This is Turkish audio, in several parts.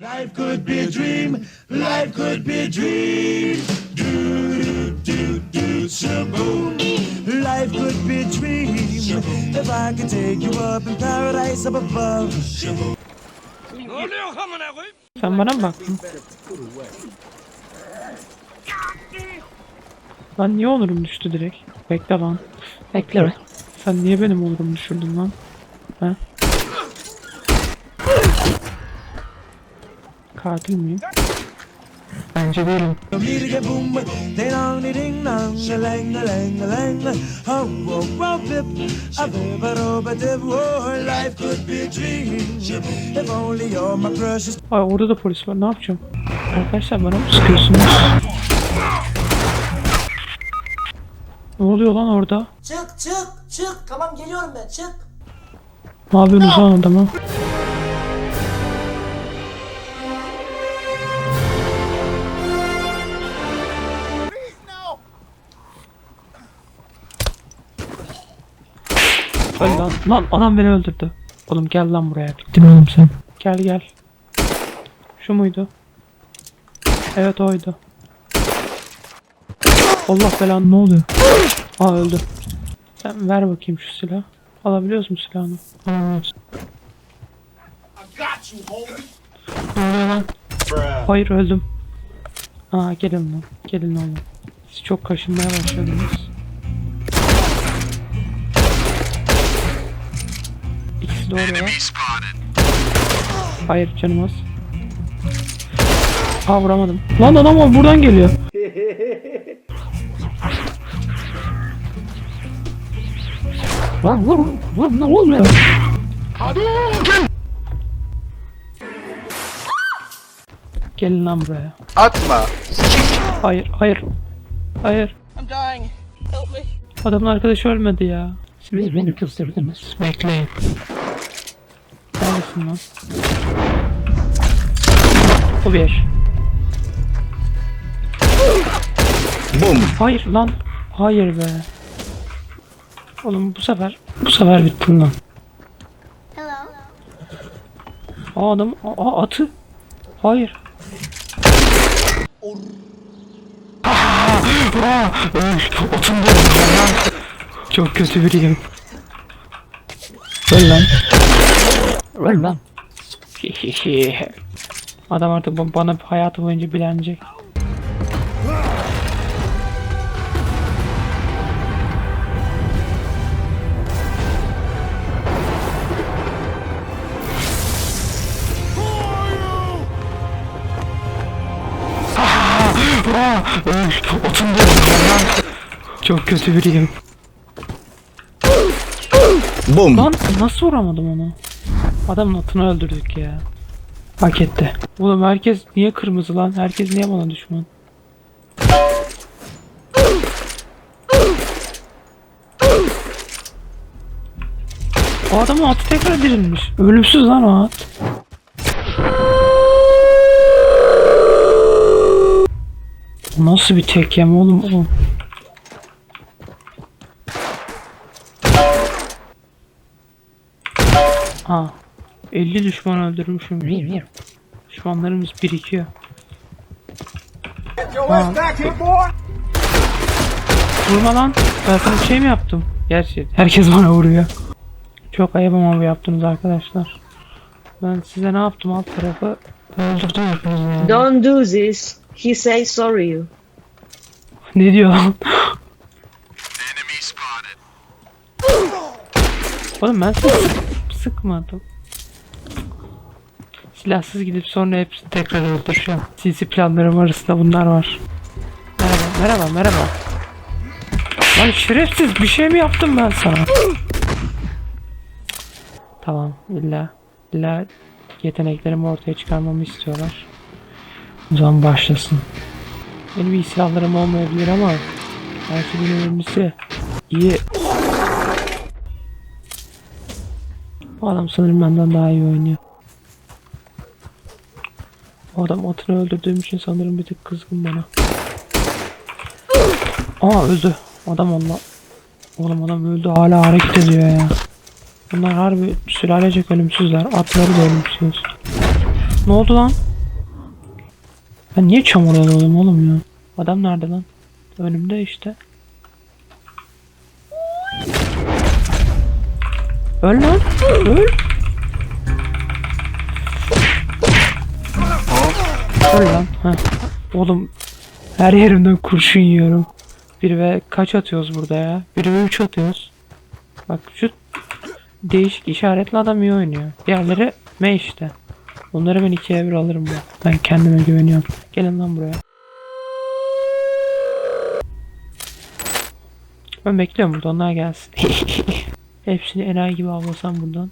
Life could be a dream. Life could be a dream. Do do do do shaboom. Life could be a dream. If I could take you up in paradise up above. Sen bana mı baktın? Lan niye olurum düştü direkt? Bekle lan. Bekle be. Sen niye benim olurum düşürdün lan? He? Katil miyim? Bence değilim. Ay orada da polis var. Ne yapacağım? Arkadaşlar bana mı sıkıyorsunuz? Ne oluyor lan orada? Çık çık çık. Tamam geliyorum ben çık. Ne yapıyorsunuz lan adama? Öl lan. Lan adam beni öldürdü. Oğlum gel lan buraya. Bittin oğlum sen. Gel gel. Şu muydu? Evet oydu. Allah belanı ne oluyor? Aa öldü. Sen ver bakayım şu silahı. Alabiliyoruz mu silahını? Alamıyoruz. Ne oluyor lan? Hayır öldüm. Aa gelin lan. Gelin oğlum. Siz çok kaşınmaya başladınız. İkisi de. Hayır canım az. Aa vuramadım. Lan adam var buradan geliyor. Lan vur vur ne oluyor? Gelin lan buraya. Atma. Hayır, hayır. Hayır. I'm dying. Help me. Adamın arkadaşı ölmedi ya. Siz beni kızdırdınız. Bekleyin. Neredesin lan? O bir. Bum. Hayır lan. Hayır be. Oğlum bu sefer bu sefer bittin lan. Aa adam aa atı. Hayır. Otun Çok kötü biriyim. Öl lan. Öl lan. Adam artık bana hayatı boyunca bilenecek. Otun Çok kötü biriyim. Bum. Lan nasıl vuramadım onu? Adamın atını öldürdük ya. Hak etti. Oğlum herkes niye kırmızı lan? Herkes niye bana düşman? O adamın atı tekrar dirilmiş. Ölümsüz lan o at. Nasıl bir tek yem oğlum o? Aa. 50 düşman öldürmüşüm. Düşmanlarımız birikiyor. Aa. Vurma lan. Ben sana bir şey mi yaptım? Gerçi herkes bana vuruyor. Çok ayıp ama bu yaptınız arkadaşlar. Ben size ne yaptım alt tarafı? Öldürdüm hepinizi yani. Don't do this. He say sorry you. Ne diyor lan? Oğlum ben sıkmadım. Silahsız gidip sonra hepsini tekrar öldüreceğim. Sinsi planlarım arasında bunlar var. Merhaba, merhaba, merhaba. Lan şerefsiz bir şey mi yaptım ben sana? Tamam, illa, illa yeteneklerimi ortaya çıkarmamı istiyorlar. O zaman başlasın. Benim iyi silahlarım olmayabilir ama her şeyin önemlisi iyi. Bu adam sanırım benden daha iyi oynuyor. Adam atını öldürdüğüm için sanırım bir tık kızgın bana. Aa öldü. Adam onunla. Oğlum adam öldü hala hareket ediyor ya. Bunlar harbi sülalecek ölümsüzler. Atları da ölümsüz. Ne oldu lan? Ben niye çamur alıyorum oğlum ya? Adam nerede lan? Önümde işte. Öl lan. Öl. Öl lan. Heh. Oğlum her yerimden kurşun yiyorum. Bir ve kaç atıyoruz burada ya? Bir ve üç atıyoruz. Bak şu değişik işaretli adam iyi oynuyor. Diğerleri me işte. Onları ben ikiye bir alırım ben. Ben kendime güveniyorum. Gelin lan buraya. Ben bekliyorum burada onlar gelsin. Hepsini enayi gibi avlasam buradan.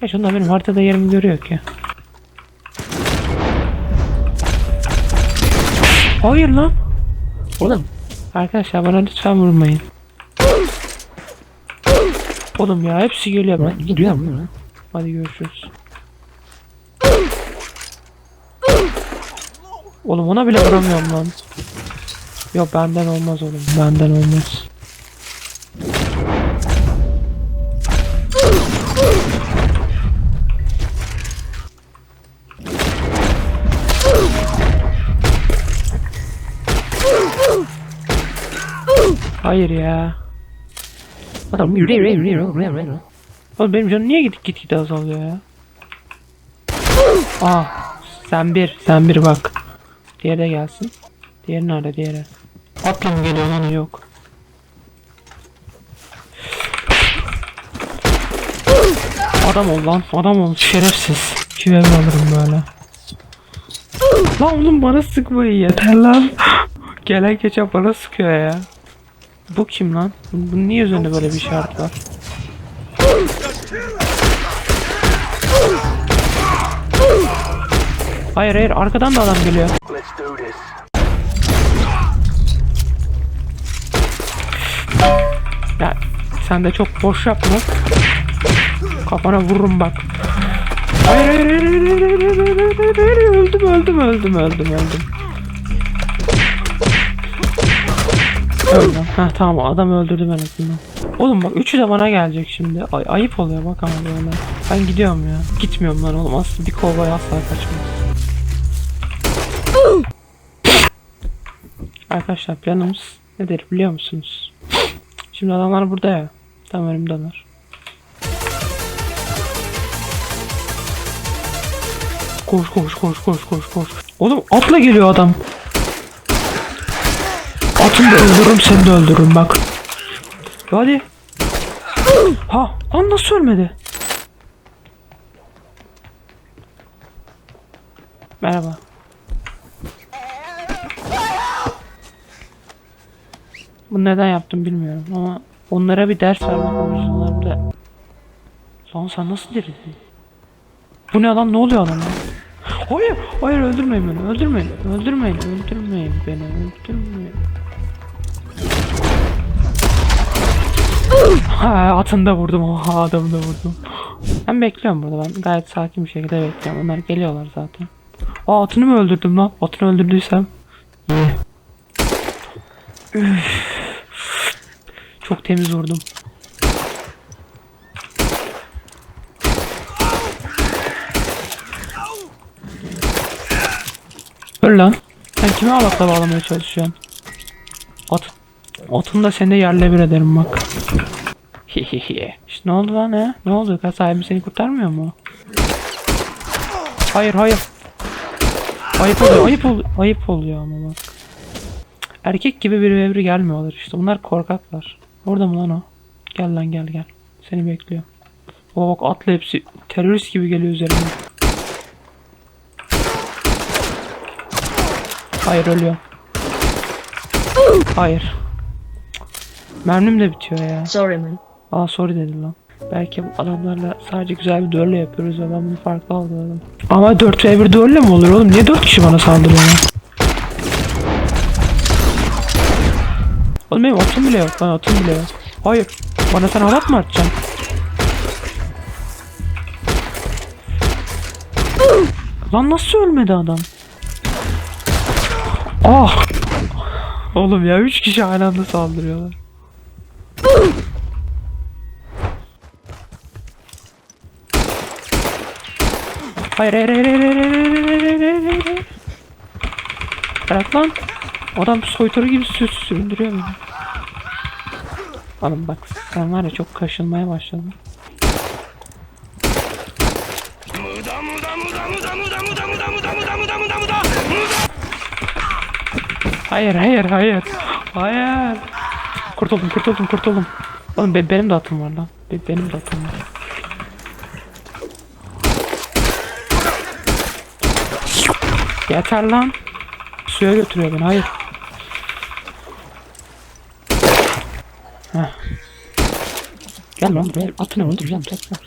Geç onlar benim haritada yerimi görüyor ki. Hayır lan. Oğlum. Arkadaşlar bana lütfen vurmayın. Oğlum ya hepsi geliyor bak. Gidiyor mu? Hadi görüşürüz. Oğlum ona bile vuramıyorum lan. Yok benden olmaz oğlum. Benden olmaz. Hayır ya. Adam yürü yürü yürü yürü yürü yürü. Oğlum benim canım niye git git git azalıyor ya? Aa, sen bir, sen bir bak. Diğeri de gelsin. Diğeri nerede diğeri? Atla mı geliyor lan yok. Adam ol lan, adam ol şerefsiz. Kime alırım böyle. Lan oğlum bana sıkmayın yeter lan. Gelen geçen bana sıkıyor ya. Bu kim lan? Bunun, niye üzerinde böyle bir şart var? Hayır hayır arkadan da adam geliyor. Ya sen de çok boş yapma. Kafana vururum bak. Hayır hayır hayır hayır hayır hayır hayır hayır hayır öldüm öldüm öldüm öldüm öldüm. Öldüm. Heh tamam adam öldürdüm en azından. Oğlum bak üçü de bana gelecek şimdi. Ay, ayıp oluyor bak ama böyle. Ben gidiyorum ya. Gitmiyorum lan oğlum. Aslında bir kovboy asla kaçmaz. Arkadaşlar planımız nedir biliyor musunuz? Şimdi adamlar burada ya. Tam önümdeler. Koş koş koş koş koş koş. Oğlum atla geliyor adam. Da öldürürüm seni de öldürürüm bak. Hadi. Ha, lan nasıl ölmedi? Merhaba. Bunu neden yaptım bilmiyorum ama onlara bir ders vermek amacıyla Lan sen nasıl dirildin? Bu ne lan ne oluyor adama? Hayır, hayır öldürmeyin beni, öldürmeyin, öldürmeyin, öldürmeyin beni, öldürmeyin. Atını da vurdum oha adamı da vurdum. Ben bekliyorum burada ben gayet sakin bir şekilde bekliyorum. Onlar geliyorlar zaten. Aa atını mı öldürdüm lan? Atını öldürdüysem. Çok temiz vurdum. Öl lan. Sen kime alakla bağlamaya çalışıyorsun? Atını da seni de yerle bir ederim bak. Hihihi. İşte ne oldu lan he? Ne oldu? Ka sahibim seni kurtarmıyor mu? Hayır hayır. Ayıp oluyor ayıp oluyor. Ayıp oluyor ama bak. Erkek gibi bir evri gelmiyorlar işte. Bunlar korkaklar. Orada mı lan o? Gel lan gel gel. Seni bekliyor. O bak atla hepsi terörist gibi geliyor üzerine. Hayır ölüyor. Hayır. Mermim de bitiyor ya. Sorry, man. Aa sorry dedi lan. Belki bu adamlarla sadece güzel bir düello yapıyoruz ve ben bunu farklı algıladım. Ama 4 ve 1 düello mu olur oğlum? Niye 4 kişi bana saldırıyorlar? Oğlum benim atım bile yok lan atım bile yok. Hayır. Bana sen halat mı atacaksın? Lan nasıl ölmedi adam? Ah! Oğlum ya 3 kişi aynı anda saldırıyorlar. Hayır hayır hayır hayır hayır hayır hayır hayır Bırak lan. Adam soytarı gibi süs sürdürüyor beni. Oğlum bak sen var ya çok kaşınmaya başladın. Hayır hayır hayır. Hayır. Kurtuldum kurtuldum kurtuldum. Oğlum be, benim de atım var lan. Be, benim de atım var. Yeter lan. Suya götürüyor beni. Hayır. Heh. Gel lan buraya. Atını öldüreceğim tekrar.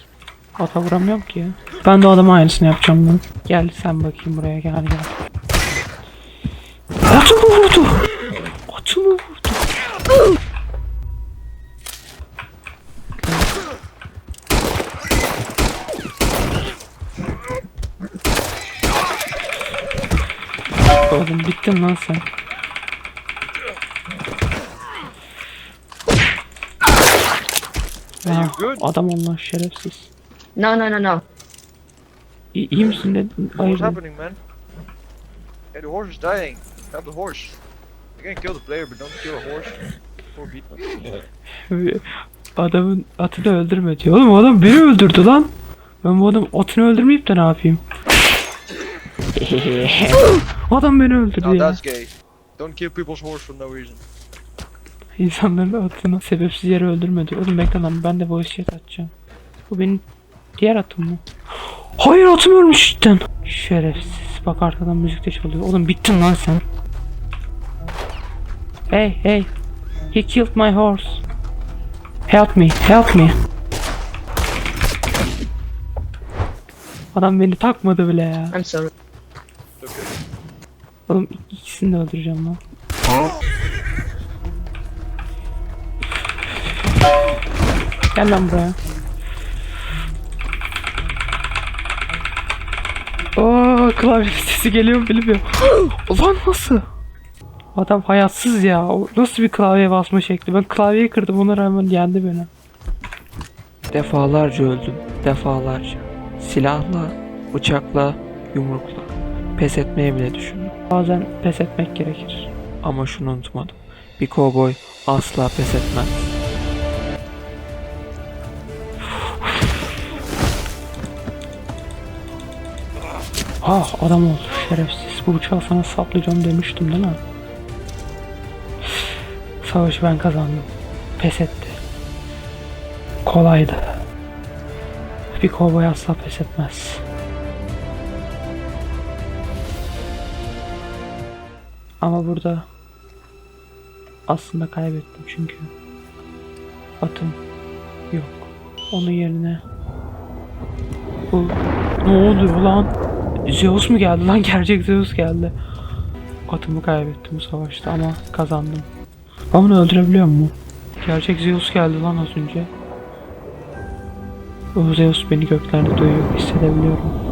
Ata vuramıyorum ki ya. Ben de o adama aynısını yapacağım ben. Gel sen bakayım buraya gel gel. Atımı vurdu. Atımı vurdu. Oğlum bittin lan sen. Ya, adam onlar şerefsiz. No, no, no, no. İyi, iyi misin dedin? Hayır. What's happening, man? Hey, the horse is dying. Help the horse. You can kill the player, but don't kill a horse. Poor beat. Adamın atını öldürme diyor. Oğlum adam beni öldürdü lan. Ben bu adam atını öldürmeyip de ne yapayım? adam beni öldürdü Now ya. that's gay. Don't kill people's horse for no reason. İnsanların atını sebepsiz yere öldürme diyor. Oğlum bekle lan ben de bu shit atacağım. Bu benim diğer atım mı? Hayır atım ölmüş cidden. Şerefsiz. Bak arkadan müzik de çalıyor. Oğlum bittin lan sen. Hey hey. He killed my horse. Help me, help me. Adam beni takmadı bile ya. I'm sorry. Oğlum ikisini de öldüreceğim lan. Gel lan buraya. Oo klavye sesi geliyor mu bilmiyorum. Ulan nasıl? Adam hayatsız ya. O Nasıl bir klavye basma şekli? Ben klavyeyi kırdım ona rağmen yendi beni. Defalarca öldüm. Defalarca. Silahla, bıçakla, yumrukla. Pes etmeye bile düşündüm. Bazen pes etmek gerekir. Ama şunu unutmadım. Bir kovboy asla pes etmez. Ah adam oldu şerefsiz. Bu bıçağı sana saplayacağım demiştim değil mi? Savaşı ben kazandım. Pes etti. Kolaydı. Bir kovboy asla pes etmez. Ama burada aslında kaybettim çünkü atım yok. Onun yerine bu ne oluyor lan? Zeus mu geldi lan? Gerçek Zeus geldi. Atımı kaybettim bu savaşta ama kazandım. Ben bunu öldürebiliyor mu? Gerçek Zeus geldi lan az önce. O Zeus beni göklerde duyuyor, hissedebiliyorum.